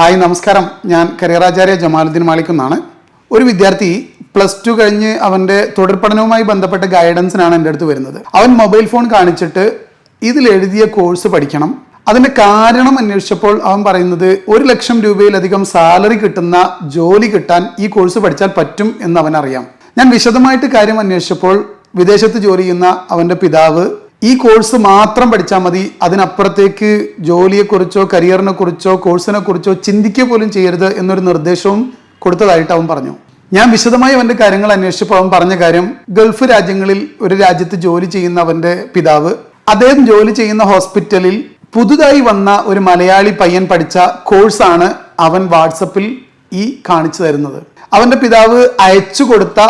Hi നമസ്കാരം. ഞാൻ കരിയറാചാര്യ ജമാലുദ്ദീൻ മാലിക് എന്നാണ്. ഒരു വിദ്യാർത്ഥി പ്ലസ് ടു കഴിഞ്ഞ് അവന്റെ തുടർ പഠനവുമായി ബന്ധപ്പെട്ട ഗൈഡൻസിനാണ് എന്റെ അടുത്ത് വരുന്നത്. അവൻ മൊബൈൽ ഫോൺ കാണിച്ചിട്ട് ഇതിൽ എഴുതിയ കോഴ്സ് പഠിക്കണം. അതിന്റെ കാരണം അന്വേഷിച്ചപ്പോൾ അവൻ പറയുന്നത് ഒരു ലക്ഷം രൂപയിലധികം സാലറി കിട്ടുന്ന ജോലി കിട്ടാൻ ഈ കോഴ്സ് പഠിച്ചാൽ പറ്റും എന്ന് അവനറിയാം. ഞാൻ വിശദമായിട്ട് കാര്യം അന്വേഷിച്ചപ്പോൾ വിദേശത്ത് ജോലി ചെയ്യുന്ന അവന്റെ പിതാവ് ഈ കോഴ്സ് മാത്രം പഠിച്ചാൽ മതി. അതിനപ്പുറത്തേക്ക് ജോലിയെക്കുറിച്ചോ കരിയറിനെ കുറിച്ചോ കോഴ്സിനെ കുറിച്ചോ ചിന്തിക്കുക പോലും ചെയ്യരുത് എന്നൊരു നിർദ്ദേശവും കൊടുത്തതായിട്ട് അവൻ പറഞ്ഞു. ഞാൻ വിശദമായി അവന്റെ കാര്യങ്ങൾ അന്വേഷിച്ചപ്പോൾ അവൻ പറഞ്ഞ കാര്യം ഗൾഫ് രാജ്യങ്ങളിൽ ഒരു രാജ്യത്ത് ജോലി ചെയ്യുന്ന അവന്റെ പിതാവ് അദ്ദേഹം ജോലി ചെയ്യുന്ന ഹോസ്പിറ്റലിൽ പുതുതായി വന്ന ഒരു മലയാളി പയ്യൻ പഠിച്ച കോഴ്സാണ് അവൻ വാട്സപ്പിൽ ഈ കാണിച്ചു തരുന്നത്. അവന്റെ പിതാവ് അയച്ചു കൊടുത്ത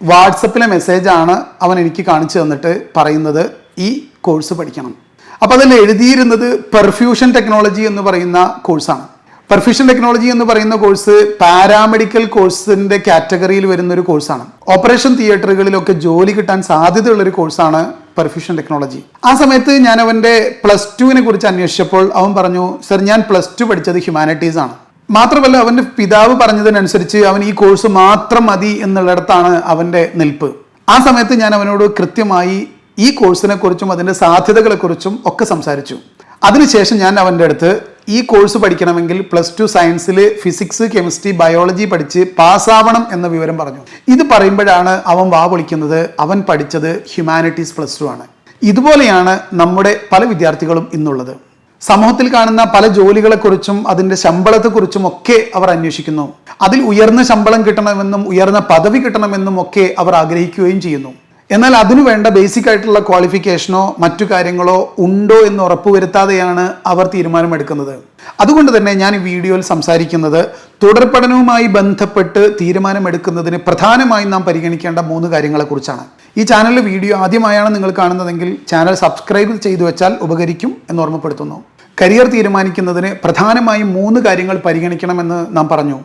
വാട്സപ്പിലെ മെസ്സേജാണ് അവൻ എനിക്ക് കാണിച്ചു തന്നിട്ട് പറയുന്നത്. ഈ കോഴ്സ് പഠിക്കണം. അപ്പോൾ അതിൽ എഴുതിയിരുന്നത് പെർഫ്യൂഷൻ ടെക്നോളജി എന്ന് പറയുന്ന കോഴ്സാണ്. പെർഫ്യൂഷൻ ടെക്നോളജി എന്ന് പറയുന്ന കോഴ്സ് പാരാമെഡിക്കൽ കോഴ്സിന്റെ കാറ്റഗറിയിൽ വരുന്ന ഒരു കോഴ്സാണ്. ഓപ്പറേഷൻ തിയേറ്ററുകളിലൊക്കെ ജോലി കിട്ടാൻ സാധ്യതയുള്ള ഒരു കോഴ്സാണ് പെർഫ്യൂഷൻ ടെക്നോളജി ആ സമയത്ത് ഞാൻ അവന്റെ പ്ലസ് ടുവിനെ കുറിച്ച് അന്വേഷിച്ചപ്പോൾ അവൻ പറഞ്ഞു സർ ഞാൻ പ്ലസ് ടു പഠിച്ചത് ഹ്യൂമാനിറ്റീസ് ആണ്. മാത്രമല്ല അവന്റെ പിതാവ് പറഞ്ഞതിനനുസരിച്ച് അവൻ ഈ കോഴ്സ് മാത്രം മതി എന്നുള്ളിടത്താണ് അവന്റെ നിൽപ്പ്. ആ സമയത്ത് ഞാൻ അവനോട് കൃത്യമായി ഈ കോഴ്സിനെ കുറിച്ചും അതിന്റെ സാധ്യതകളെക്കുറിച്ചും ഒക്കെ സംസാരിച്ചു. അതിനുശേഷം ഞാൻ അവന്റെ അടുത്ത് ഈ കോഴ്സ് പഠിക്കണമെങ്കിൽ പ്ലസ് ടു സയൻസിൽ ഫിസിക്സ് കെമിസ്ട്രി ബയോളജി പഠിച്ച് പാസ്സാവണം എന്ന വിവരം പറഞ്ഞു. ഇത് പറയുമ്പോഴാണ് അവൻ വാ പൊളിക്കുന്നത് അവൻ പഠിച്ചത് ഹ്യൂമാനിറ്റീസ് പ്ലസ് ടു ആണ്. ഇതുപോലെയാണ് നമ്മുടെ പല വിദ്യാർത്ഥികളും ഇന്നുള്ളത്. സമൂഹത്തിൽ കാണുന്ന പല ജോലികളെക്കുറിച്ചും അതിന്റെ ശമ്പളത്തെക്കുറിച്ചും ഒക്കെ അവർ അന്വേഷിക്കുന്നു. അതിൽ ഉയർന്ന ശമ്പളം കിട്ടണമെന്നും ഉയർന്ന പദവി കിട്ടണമെന്നും ഒക്കെ അവർ ആഗ്രഹിക്കുകയും ചെയ്യുന്നു. എന്നാൽ അതിനു വേണ്ട ബേസിക് ആയിട്ടുള്ള ക്വാളിഫിക്കേഷനോ മറ്റു കാര്യങ്ങളോ ഉണ്ടോ എന്ന് ഉറപ്പുവരുത്താതെയാണ് അവർ തീരുമാനമെടുക്കുന്നത്. അതുകൊണ്ട് തന്നെ ഞാൻ ഈ വീഡിയോയിൽ സംസാരിക്കുന്നത് തുടർ പഠനവുമായി ബന്ധപ്പെട്ട് തീരുമാനമെടുക്കുന്നതിന് പ്രധാനമായും നാം പരിഗണിക്കേണ്ട മൂന്ന് കാര്യങ്ങളെക്കുറിച്ചാണ്. ഈ ചാനലിലെ വീഡിയോ ആദ്യമായാണ് നിങ്ങൾ കാണുന്നതെങ്കിൽ ചാനൽ സബ്സ്ക്രൈബ് ചെയ്തു വെച്ചാൽ ഉപകരിക്കും എന്ന് ഓർമ്മപ്പെടുത്തുന്നു. കരിയർ തീരുമാനിക്കുന്നതിന് പ്രധാനമായും മൂന്ന് കാര്യങ്ങൾ പരിഗണിക്കണമെന്ന് നാം പറഞ്ഞു.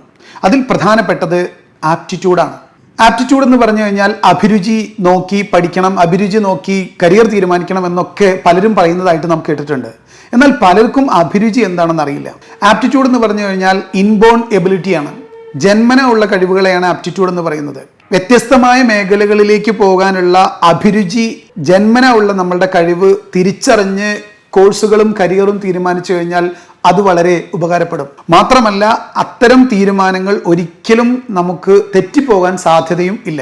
അതിൽ പ്രധാനപ്പെട്ടത് ആപ്റ്റിറ്റ്യൂഡാണ്. ആപ്റ്റിറ്റ്യൂഡ് എന്ന് പറഞ്ഞു കഴിഞ്ഞാൽ അഭിരുചി നോക്കി പഠിക്കണം അഭിരുചി നോക്കി കരിയർ തീരുമാനിക്കണം എന്നൊക്കെ പലരും പറയുന്നതായിട്ട് നമുക്ക് കേട്ടിട്ടുണ്ട്. എന്നാൽ പലർക്കും അഭിരുചി എന്താണെന്ന് അറിയില്ല. ആപ്റ്റിറ്റ്യൂഡ് എന്ന് പറഞ്ഞു കഴിഞ്ഞാൽ ഇൻബോൺ എബിലിറ്റിയാണ് ജന്മന ഉള്ള കഴിവുകളെയാണ് ആപ്റ്റിറ്റ്യൂഡ് എന്ന് പറയുന്നത്. വ്യത്യസ്തമായ മേഖലകളിലേക്ക് പോകാനുള്ള അഭിരുചി ജന്മന ഉള്ള നമ്മളുടെ കഴിവ് തിരിച്ചറിഞ്ഞ് കോഴ്സുകളും കരിയറും തീരുമാനിച്ചു കഴിഞ്ഞാൽ അത് വളരെ ഉപകാരപ്പെടും. മാത്രമല്ല അത്തരം തീരുമാനങ്ങൾ ഒരിക്കലും നമുക്ക് തെറ്റിപ്പോകാൻ സാധ്യതയും ഇല്ല.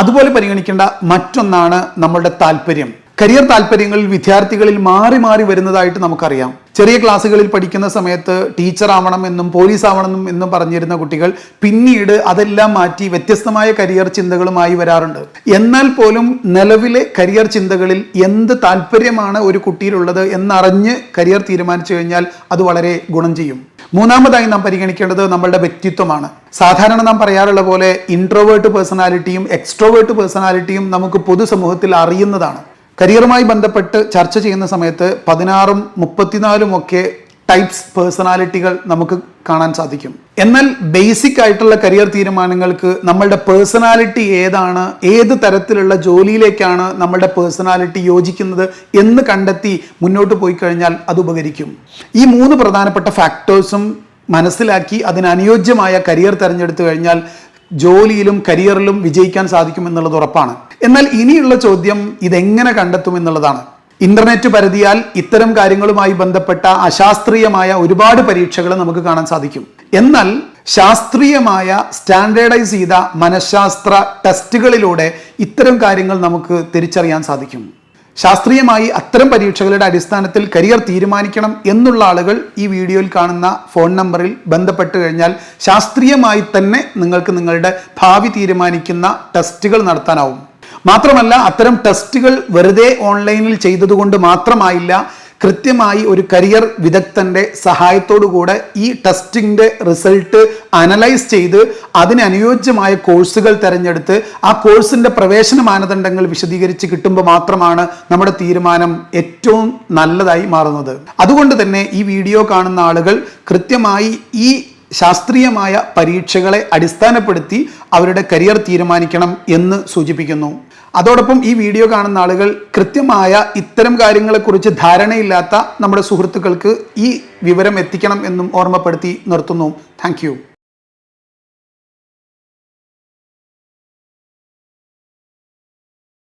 അതുപോലെ പരിഗണിക്കേണ്ട മറ്റൊന്നാണ് നമ്മളുടെ താല്പര്യം കരിയർ താല്പര്യങ്ങളിൽ വിദ്യാർത്ഥികളിൽ മാറി മാറി വരുന്നതായിട്ട് നമുക്കറിയാം. ചെറിയ ക്ലാസ്സുകളിൽ പഠിക്കുന്ന സമയത്ത് ടീച്ചർ ആവണം എന്നും പോലീസ് ആവണം എന്നും പറഞ്ഞിരുന്ന കുട്ടികൾ പിന്നീട് അതെല്ലാം മാറ്റി വ്യത്യസ്തമായ കരിയർ ചിന്തകളുമായി വരാറുണ്ട്. എന്നാൽ പോലും നിലവിലെ കരിയർ ചിന്തകളിൽ എന്ത് താല്പര്യമാണ് ഒരു കുട്ടിയിലുള്ളത് എന്നറിഞ്ഞ് കരിയർ തീരുമാനിച്ചു കഴിഞ്ഞാൽ അത് വളരെ ഗുണം ചെയ്യും. മൂന്നാമതായി നാം പരിഗണിക്കേണ്ടത് നമ്മളുടെ വ്യക്തിത്വമാണ്. സാധാരണ നാം പറയാറുള്ള പോലെ ഇൻട്രോവേർട്ട് പേഴ്സണാലിറ്റിയും എക്സ്ട്രോവേർട്ട് പേഴ്സണാലിറ്റിയും നമുക്ക് പൊതുസമൂഹത്തിൽ അറിയുന്നതാണ്. കരിയറുമായി ബന്ധപ്പെട്ട് ചർച്ച ചെയ്യുന്ന സമയത്ത് പതിനാറും മുപ്പത്തിനാലും ഒക്കെ ടൈപ്സ് പേഴ്സണാലിറ്റികൾ നമുക്ക് കാണാൻ സാധിക്കും. എന്നാൽ ബേസിക് ആയിട്ടുള്ള കരിയർ തീരുമാനങ്ങൾക്ക് നമ്മളുടെ പേഴ്സണാലിറ്റി ഏതാണ് ഏത് തരത്തിലുള്ള ജോലിയിലേക്കാണ് നമ്മളുടെ പേഴ്സണാലിറ്റി യോജിക്കുന്നത് എന്ന് കണ്ടെത്തി മുന്നോട്ട് പോയി കഴിഞ്ഞാൽ അത് ഉപകരിക്കും. ഈ മൂന്ന് പ്രധാനപ്പെട്ട ഫാക്ടേഴ്സും മനസ്സിലാക്കി അതിനനുയോജ്യമായ കരിയർ തിരഞ്ഞെടുത്തു കഴിഞ്ഞാൽ ജോലിയിലും കരിയറിലും വിജയിക്കാൻ സാധിക്കുമെന്നുള്ളത് ഉറപ്പാണ്. എന്നാൽ ഇനിയുള്ള ചോദ്യം ഇതെങ്ങനെ കണ്ടെത്തും എന്നുള്ളതാണ്. ഇന്റർനെറ്റ് പരിധിയാൽ ഇത്തരം കാര്യങ്ങളുമായി ബന്ധപ്പെട്ട അശാസ്ത്രീയമായ ഒരുപാട് പരീക്ഷകൾ നമുക്ക് കാണാൻ സാധിക്കും. എന്നാൽ ശാസ്ത്രീയമായ സ്റ്റാൻഡേർഡൈസ് ചെയ്ത മനഃശാസ്ത്ര ടെസ്റ്റുകളിലൂടെ ഇത്തരം കാര്യങ്ങൾ നമുക്ക് തിരിച്ചറിയാൻ സാധിക്കും. ശാസ്ത്രീയമായി അത്തരം പരീക്ഷകളുടെ അടിസ്ഥാനത്തിൽ കരിയർ തീരുമാനിക്കണം എന്നുള്ള ആളുകൾ ഈ വീഡിയോയിൽ കാണുന്ന ഫോൺ നമ്പറിൽ ബന്ധപ്പെട്ട് കഴിഞ്ഞാൽ ശാസ്ത്രീയമായി തന്നെ നിങ്ങൾക്ക് നിങ്ങളുടെ ഭാവി തീരുമാനിക്കുന്ന ടെസ്റ്റുകൾ നടത്താനാവും. മാത്രമല്ല അത്തരം ടെസ്റ്റുകൾ വെറുതെ ഓൺലൈനിൽ ചെയ്തതുകൊണ്ട് മാത്രമായില്ല കൃത്യമായി ഒരു കരിയർ വിദഗ്ധന്റെ സഹായത്തോടുകൂടെ ഈ ടെസ്റ്റിംഗിന്റെ റിസൾട്ട് അനലൈസ് ചെയ്ത് അതിന് അനുയോജ്യമായ കോഴ്സുകൾ തിരഞ്ഞെടുത്ത് ആ കോഴ്സിന്റെ പ്രവേശന മാനദണ്ഡങ്ങൾ വിശദീകരിച്ച് കിട്ടുമ്പോൾ മാത്രമാണ് നമ്മുടെ തീരുമാനം ഏറ്റവും നല്ലതായി മാറുന്നത്. അതുകൊണ്ട് തന്നെ ഈ വീഡിയോ കാണുന്ന ആളുകൾ കൃത്യമായി ഈ ശാസ്ത്രീയമായ പരീക്ഷകളെ അടിസ്ഥാനപ്പെടുത്തി അവരുടെ കരിയർ തീരുമാനിക്കണം എന്ന് സൂചിപ്പിക്കുന്നു. അതോടൊപ്പം ഈ വീഡിയോ കാണുന്ന ആളുകൾ കൃത്യമായ ഇത്തരം കാര്യങ്ങളെക്കുറിച്ച് ധാരണയില്ലാത്ത നമ്മുടെ സുഹൃത്തുക്കൾക്ക് ഈ വിവരം എത്തിക്കണം എന്നും ഓർമ്മപ്പെടുത്തി നിർത്തുന്നു. താങ്ക്